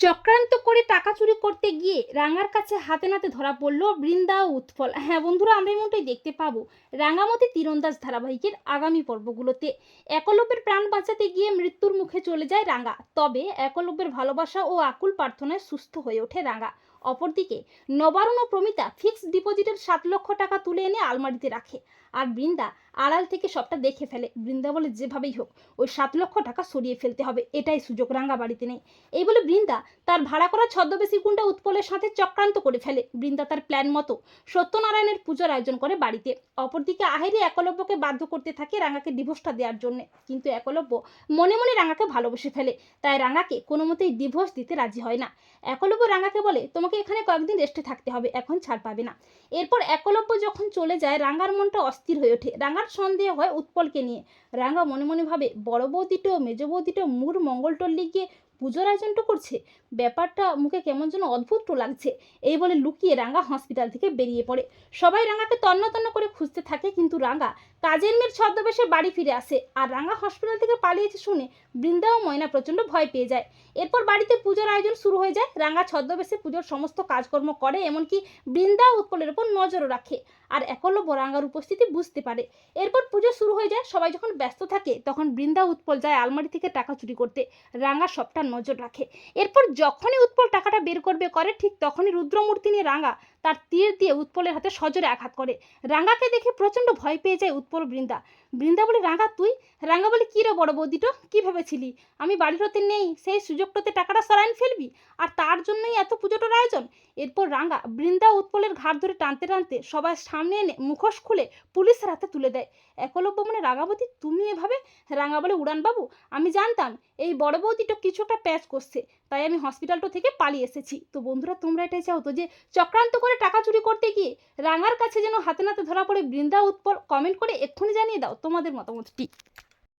চক্রান্ত করে টাকা চুরি করতে গিয়ে রাঙার কাছে হাতে নাতে ধরা পড়ল বৃন্দা ও উৎফল। হ্যাঁ বন্ধুরা, আমরা এমনটাই দেখতে পাবো রাঙামতি তীরন্দাজ ধারাবাহিকের আগামী পর্বগুলোতে। একলব্যের প্রাণ বাঁচাতে গিয়ে মৃত্যুর মুখে চলে যায় রাঙা। তবে একলব্যের ভালোবাসা ও আকুল প্রার্থনায় সুস্থ হয়ে ওঠে রাঙা। অপরদিকে নবারুণ ও প্রমিতা ফিক্সড ডিপোজিটের সাত লক্ষ টাকা তুলে এনে আলমারিতে রাখে। আর বৃন্দা আড়াল থেকে সবটা দেখে ফেলে। বৃন্দা বলে, যেভাবেই হোক, ওই সাত লক্ষ টাকা সরিয়ে ফেলতে হবে। এটাই সুযোগ রাঙা বাড়িতে নেই। এই বলে বৃন্দা তার ভাড়া করা ছদ্মবেশী গুন্ডা উৎপলের সাথে চক্রান্ত করে ফেলে। বৃন্দা তার প্ল্যান মতো সত্যনারায়ণের পুজোর আয়োজন করে বাড়িতে। অপরদিকে আহেরি একলব্যকে বাধ্য করতে থাকে রাঙাকে ডিভোর্সটা দেওয়ার জন্য। কিন্তু একলব্য মনে মনে রাঙাকে ভালোবেসে ফেলে। তাই রাঙাকে কোনো মতেই ডিভোর্স দিতে রাজি হয় না। একলব্য রাঙাকে বলে, তোমাকে এখানে কয়েকদিন রেস্টে থাকতে হবে, এখন ছাড় পাবে না। এরপর একলব্য যখন চলে যায় রাঙার মনটা অস্থির হয়ে ওঠে। রাঙার সন্দেহ হয় উৎপলকে নিয়ে। রাঙা মনে মনে ভাবে, বড় বৌদিটো, মেজ বৌদিটো, মুর মঙ্গলটল্লি গিয়ে পুজোর আয়োজনটা করছে? ব্যাপারটা মুখে কেমন যেন অদ্ভুত লাগছে। এই বলে লুকিয়ে রাঙা হসপিটাল থেকে বেরিয়ে পড়ে। সবাই রাঙাকে তন্ন তন্ন করে খুঁজতে থাকে, কিন্তু রাঙা কাজের মেয়ের ছদ্মবেশে বাড়ি ফিরে আসে আর রাঙা হসপিটাল থেকে পালিয়েছে শুনে বৃন্দা ও ময়না প্রচণ্ড ভয় পেয়ে যায়। এরপর বাড়িতে পুজোর আয়োজন শুরু হয়ে যায়। রাঙা ছদ্মবেশে পুজোর সমস্ত কাজকর্ম করে, এমনকি বৃন্দা উৎকলের উপর নজরও রাখে আর একলব্য রাঙার উপস্থিতি বুঝতে পারে। এরপর পুজো শুরু হয়ে যায়। সবাই যখন ব্যস্ত থাকে, তখন বৃন্দা উৎপল যায় আলমারি থেকে টাকা চুরি করতে। রাঙা সবটা নজর রাখে। এরপর যখনই উৎপল টাকাটা বের করবে করে ঠিক তখনই রুদ্রমূর্তি নিয়ে রাঙা তার তীর দিয়ে উৎপলের হাতে সজোরে আঘাত করে। রাঙাকে দেখে প্রচণ্ড ভয় পেয়ে যায় উৎপল বৃন্দা। বৃন্দা বলে রাঙা তুই? রাঙা বলে, কী রে বড় বৌদিটো? কী ভেবেছিলি? আমি বাড়ির হতে নেই। সেই সুযোগটাতে টাকাটা সরাইন ফেলবি? আর তার জন্যই এত পুজোটার আয়োজন? এরপর রাঙা বৃন্দা উৎপলের ঘাট ধরে টানতে টানতে সবাই সামনে এনে মুখোশ খুলে পুলিশের হাতে তুলে দেয়। একলব্য মানে রাঙাবতী তুমি এভাবে? রাঙা বলে, উড়ানবাবু, আমি জানতাম এই বড় বৌদিটা কিছু একটা প্যাচ করছে, তাই আমি হসপিটালটা থেকে পালিয়ে এসেছি। তো বন্ধুরা, তোমরা এটাই চাও তো যে চক্রান্ত করে টাকা চুরি করতে গিয়ে রাঙার কাছে যেন হাতে নাতে ধরা পড়ে বৃন্দা উৎপল কমেন্ট করে এক্ষুনি জানিয়ে দাও তোমাদের মতামতটি।